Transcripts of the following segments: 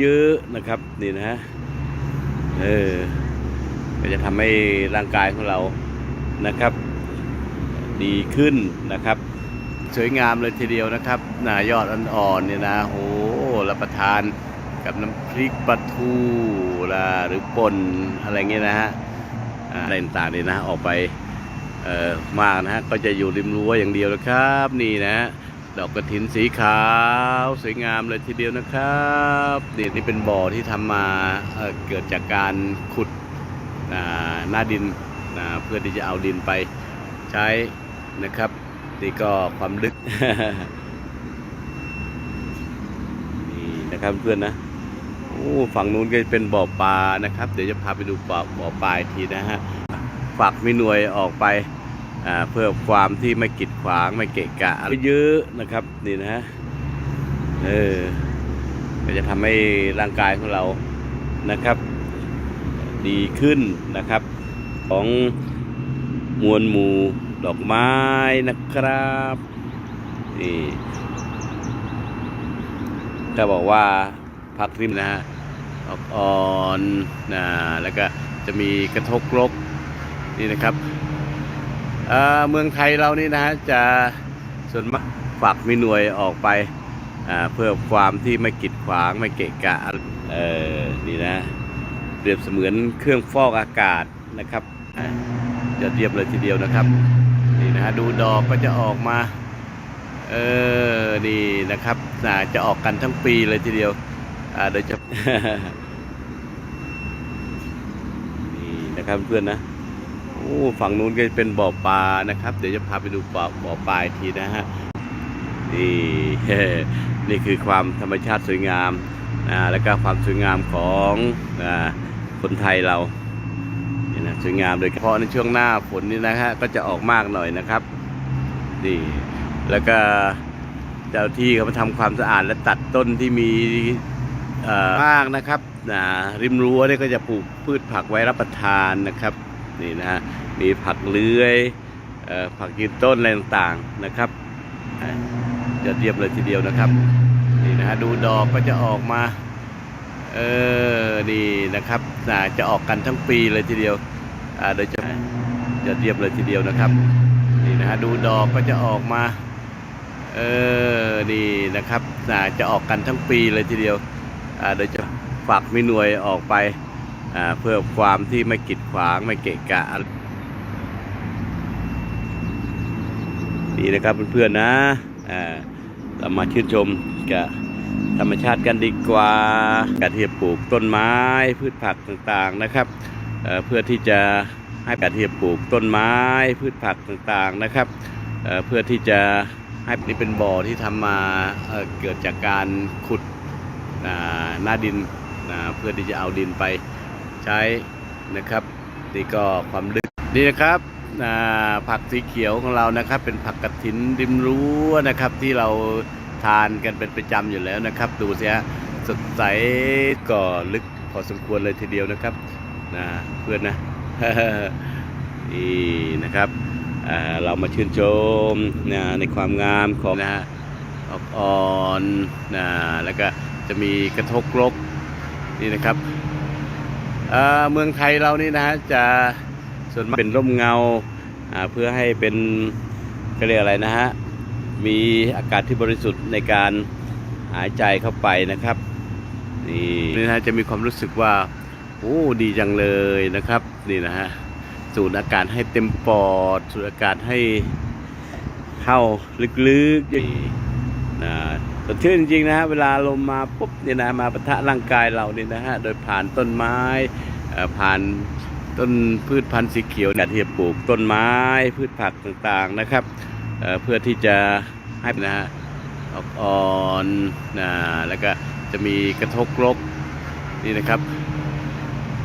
เยอะๆนะครับนี่นะฮะเออก็จะทำให้ร่างกายของเรานะครับ ดีขึ้นนะครับ สวยงามเลยทีเดียวนะครับหนายอดอ่อนๆเนี่ยนะโอ้รับประทานกับน้ำพริกปลาทูละหรือป่นอะไรเงี้ยนะฮะอะไรต่างๆเนี่ยนะออกไปเออมากนะฮะก็จะอยู่ริมรั้วอย่างเดียวนะครับนี่นะ ดอกกระถินสีขาวสวยงามเลยทีเดียวนะครับนี่นี่เป็นบ่อที่ทำมาเเกิดจากการขุดหน้าดินเพื่อที่จะเอาดินไปใช้นะครับนี่ก็ความลึกนี่นะครับเพื่อนนะโอ้ฝั่งนู้นก็เป็นบ่อปลานะครับ เดี๋ยวจะพาไปดูบ่อบ่อปลาอีกทีนะฮะฝากมิหน่วยออกไป เพื่อความที่ไม่กีดขวางไม่เกะกะเยอะนะครับนี่นะฮะเออก็จะทำให้ร่างกายของเรานะครับ ดีขึ้นนะครับ ของมวลหมู่ดอกไม้นะครับนี่จะบอกว่าพักริมนะฮะออกอ่อนนะแล้วก็จะมีกระทกรกนี่นะครับ เมืองไทยเรานี่นะฮะจะส่วนมากฝากมีหน่วยออกไปเพื่อความที่ไม่กีดขวางไม่เกะกะเออนี่นะเปรียบเสมือนเครื่องฟอกอากาศนะครับอ่ายอดเยี่ยมเลยทีเดียวนะครับ นี่นะฮะดูดอกก็จะออกมาเออนี่นะครับจะออกกันทั้งปีเลยทีเดียวอ่าโดยจะนี่นะครับเพื่อนนะ อ้ฝั่งนู้นก็เป็นบ่อปลานะครับ เดี๋ยวจะพาไปดูบ่อบ่อปลาอีกทีนะฮะนี่นี่คือความธรรมชาติสวยงามอ่าแล้วก็ความสวยงามของอคนไทยเรานี่นะสวยงามโดยเฉพาะในช่วงหน้าฝนนี่นะฮะก็จะออกมากหน่อยนะครับนี่แล้วก็เจ้าที่เขามาทำความสะอาดและตัดต้นที่มีอ่อมากนะครับนะริมรั้วนี่ก็จะปลูกพืชผักไว้รับประทานนะครับ นี่นะฮะมีผักเลื้อยออผักยืนต้นอะไรต่างๆนะครับอะยอดเยี่ยมเลยทีเดียวนะครับ นี่นะฮะดูดอกก็จะออกมาเออนี่นะครับน่าจะออกกันทั้งปีเลยทีเดียวอ่าโดยจะยอดเยี่ยมเลยทีเดียวนะครับ นี่นะฮะดูดอกก็จะออกมาเออนี่นะครับน่าจะออกกันทั้งปีเลยทีเดียวอ่าโดยจะฝากมิหน่วยออกไป เพื่อความที่ไม่กีดขวางไม่เกะกะนี่นะครับเพื่อนๆนะอ่าเรามาชื่นชมกับธรรมชาติกันดีกว่าการที่จะปลูกต้นไม้พืชผักต่างๆนะครับเเพื่อที่จะให้การที่จะปลูกต้นไม้พืชผักต่างๆนะครับเเพื่อที่จะให้นี่เป็นบ่อที่ทำมาเเกิดจากการขุดหน้าดินเพื่อที่จะเอาดินไป ใช้นะครับนี่ก็ความลึกนี่นะครับผักสีเขียวของเรานะครับ เป็นผักกระถินริมรั้วนะครับ ที่เราทานกันเป็นประจำอยู่แล้วนะครับ ดูสิฮะสดใสก็ลึกพอสมควรเลยทีเดียวนะครับนะเพื่อนนะนี่นะครับเรามาชื่นชมนะในความงามของนะออกอ่อนนะแล้วก็จะมีกระทกรกนี่นะครับ เมืองไทยเรานี่นะฮะจะส่วนมากเป็นร่มเงาเพื่อให้เป็นก็เรียกอะไรนะฮะมีอากาศที่บริสุทธิ์ในการหายใจเข้าไปนะครับนี่นี่นะฮะจะมีความรู้สึกว่าโอ้ดีจังเลยนะครับนี่นะฮะสูดอากาศให้เต็มปอด สูดอากาศให้เข้าลึกๆนี่นะสดชื่นจริงนะฮะเวลาลมมาปุ๊บเนี่ยนะมาปะทะร่างกายเราเนี่ยนะฮะโดยผ่านต้นไม้ ผ่านต้นพืชพันธุ์สีเขียวการที่จะปลูกต้นไม้พืชผักต่างๆนะครับเเพื่อที่จะให้นะฮะออกอ่อนนะแล้วก็จะมีกระทกรกนี่นะครับ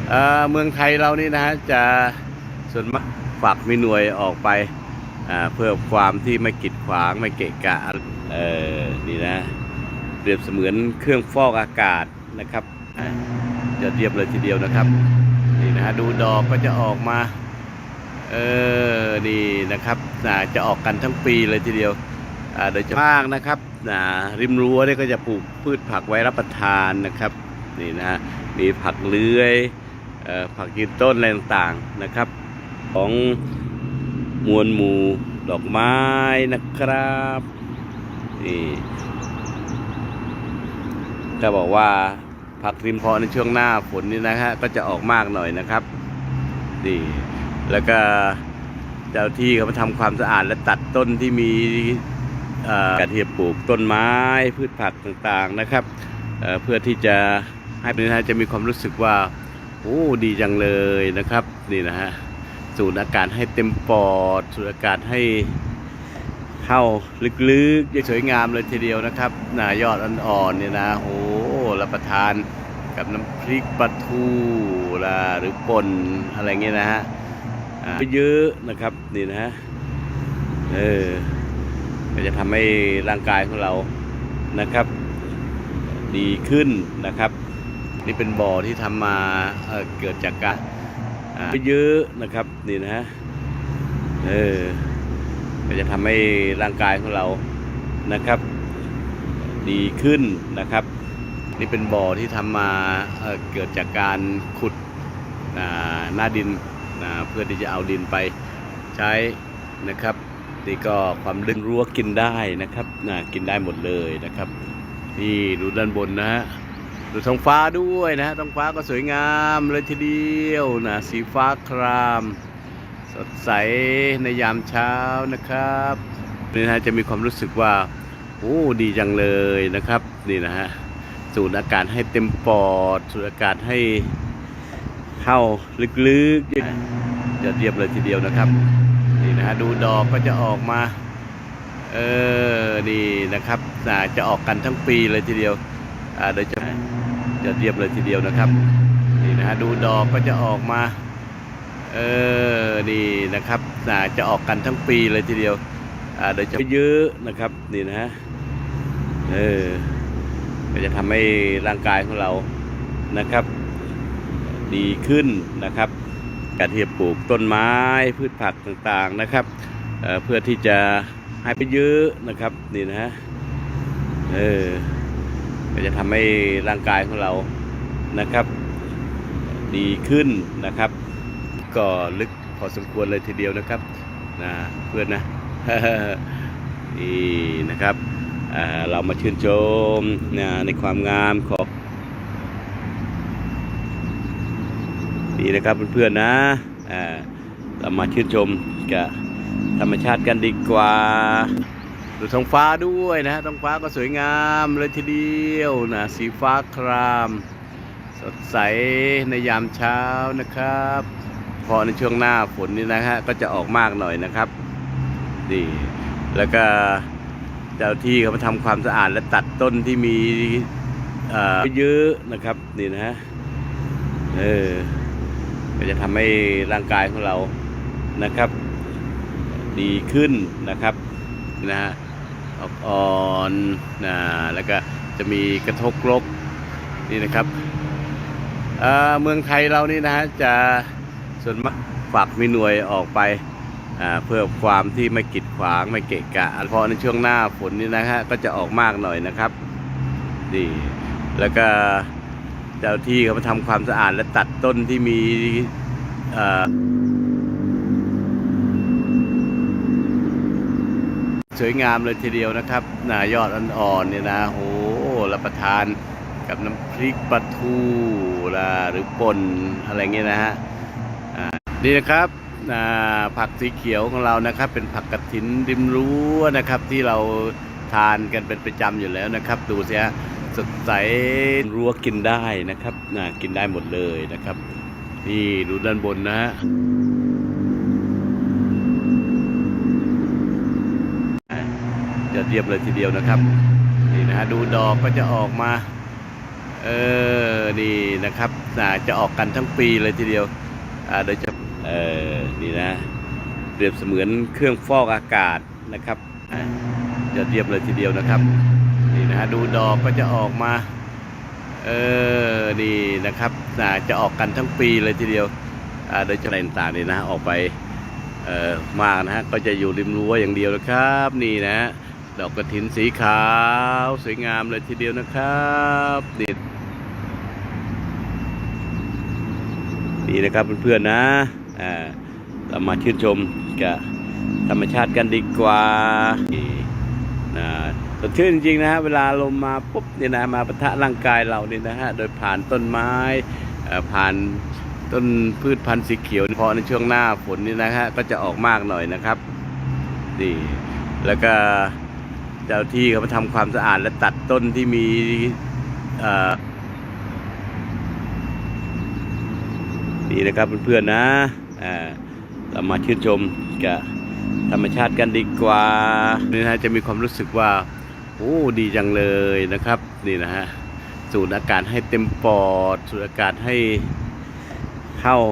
เเมืองไทยเรานี่นะฮะจะส่วนมากฝากมีหน่วยออกไปเพื่อความที่ไม่กีดขวางไม่เกะกะเออนี่นะเปรียบเสมือนเครื่องฟอกอากาศนะครับ อะเยี่ยมเลยทีเดียวนะครับ นี่นะฮะดูดอกก็จะออกมา เออ นี่นะครับน่าจะออกกันทั้งปีเลยทีเดียวอ่าโดยเฉพาะมากนะครับนะริมรั้วเนี่ยก็จะปลูกพืชผักไว้รับประทานนะครับ นี่นะฮะมีผักเลื้อยเอ่อผักยืนต้นอะไรต่างๆนะครับ ของมวลหมู่ดอกไม้นะครับนี่จะบอกว่า ผักริมพาะในช่วงหน้าฝนนี่นะฮะก็จะออกมากหน่อยนะครับนี่แล้วก็เจ้าที่เขามาทำความสะอาดและตัดต้นที่มีกระเทียมปลูกต้นไม้พืชผักต่างๆนะครับเเพื่อที่จะให้เป็นนะฮะจะมีความรู้สึกว่าโอ้ดีจังเลยนะครับนี่นะฮะสูดอากาศให้เต็มปอด สูดอากาศให้เข้าลึกๆสวยงามเลยทีเดียวนะครับหนายอดอ่อนๆเนี่ยนะโอ้ รับประทานกับน้ำพริกปลาทูละหรือป่นอะไรเงี้ยนะฮะอ่าเยอะนะครับนี่นะฮะเออก็จะทำให้ร่างกายของเรานะครับ ดีขึ้นนะครับ นี่เป็นบ่อที่ทำมาเเกิดจากการอ่าเยอะนะครับนี่นะฮะเออก็จะทำให้ร่างกายของเรานะครับ ดีขึ้นนะครับ นี่เป็นบ่อที่ทำมาเเกิดจากการขุดหน้าดินเพื่อที่จะเอาดินไปใช้นะครับนี่ก็ความลึกรั้วกินได้นะครับนะกินได้หมดเลยนะครับ นี่ดูด้านบนนะฮะดูท้องฟ้าด้วยนะท้องฟ้าก็สวยงามเลยทีเดียวนะสีฟ้าคราม สดใสในยามเช้านะครับนี่นะจะมีความรู้สึกว่าโอ้ดีจังเลยนะครับ นี่นะฮะ สูดอากาศให้เต็มปอด สูดอากาศให้เข้าลึกๆจะเรียบเลยทีเดียวนะครับ นี่นะฮะดูดอกก็จะออกมา เออ นี่นะครับจะออกกันทั้งปีเลยทีเดียว อ่าโดยจะจะเรียบเลยทีเดียวนะครับ นี่นะฮะดูดอกก็จะออกมา เออ นี่นะครับจะออกกันทั้งปีเลยทีเดียว อ่าโดยจะเยอะนะครับ นี่นะฮะ เออ ก็จะทำให้ร่างกายของเรานะครับ ดีขึ้นนะครับ การที่จะปลูกต้นไม้พืชผักต่างๆนะครับเเพื่อที่จะให้ไปเยอะนะครับนี่นะฮะเออก็จะทำให้ร่างกายของเรานะครับ ดีขึ้นนะครับ ก็ลึกพอสมควรเลยทีเดียวนะครับนะเพื่อนนะนี่นะครับ เรามาชื่นชมนในความงามของนี่นะครับเพื่อนๆนะอ่าเรามาชื่นชมกับธรรมชาติกันดีกว่าดูท้องฟ้าด้วยนะฮะท้องฟ้าก็สวยงามเลยทีเดียวนะสีฟ้าคราม สดใสในยามเช้านะครับพอในช่วงหน้าฝนนี่นะฮะก็จะออกมากหน่อยนะครับนี่แล้วก็ เจ้าที่เขามาทำความสะอาดและตัดต้นที่มีเอ่อเยอะนะครับนี่นะฮะเออก็จะทำให้ร่างกายของเรานะครับ ดีขึ้นนะครับนะฮะออกอ่อนนะแล้วก็จะมีกระทกรกนี่นะครับเอ่อเมืองไทยเรานี่นะฮะจะส่วนมากฝากมีหน่วยออกไป เพื่อความที่ไม่กีดขวางไม่เกะกะเพราะในช่วงหน้าฝนนี่นะฮะก็จะออกมากหน่อยนะครับนี่แล้วก็เจ้าที่เขามาทำความสะอาดและตัดต้นที่มีสวยงามเลยทีเดียวนะครับนายอดอ่อนๆเนี่ยนะโอ้รับประทานกับน้ำพริกปลาทูละหรือป่นอะไรเงี้ยนะฮะอ่านี่นะครับ ผักสีเขียวของเรานะครับ เป็นผักกระถินริมรั้วนะครับ ที่เราทานกันเป็นประจำอยู่แล้วนะครับ ดูสิฮะสดใสรั้วกินได้นะครับน่ากินได้หมดเลยนะครับ นี่ดูด้านบนนะฮะจะเรียบเลยทีเดียวนะครับ นี่นะฮะดูดอกก็จะออกมาเออนี่นะครับน่าจะออกกันทั้งปีเลยทีเดียวอ่าโดยจะ เออนี่นะเปรียบเสมือนเครื่องฟอกอากาศนะครับจะเรียบเลยทีเดียวนะครับ นี่นะฮะดูดอกก็จะออกมา เออนี่นะครับน่าจะออกกันทั้งปีเลยทีเดียวอ่าโดยจะอะไรต่างๆนี่นะออกไปเออมากนะฮะก็จะอยู่ริมรั้วอย่างเดียวนะครับ นี่นะดอกกระถินสีขาว สวยงามเลยทีเดียวนะครับนี่นี่นะครับเพื่อนๆนะ เรามาชื่นชมกับธรรมชาติกันดีกว่านะสดชื่นจริงๆนะฮะเวลาลมมาปุ๊บเนี่ยนะมาปะทะร่างกายเราเนี่ยนะฮะโดยผ่านต้นไม้ผ่านต้นพืชพันธุ์สีเขียวพราะในช่วงหน้าฝนนี่นะฮะก็จะออกมากหน่อยนะครับนี่แล้วก็เจ้าที่เขามาทำความสะอาดและตัดต้นที่มีนี่นะครับเพื่อนๆนะ เรามาชื่นชมกับธรรมชาติกันดีกว่านี่นะจะมีความรู้สึกว่าโอ้ดีจังเลยนะครับ นี่นะฮะสูดอากาศให้เต็มปอดสูดอากาศให้เข้า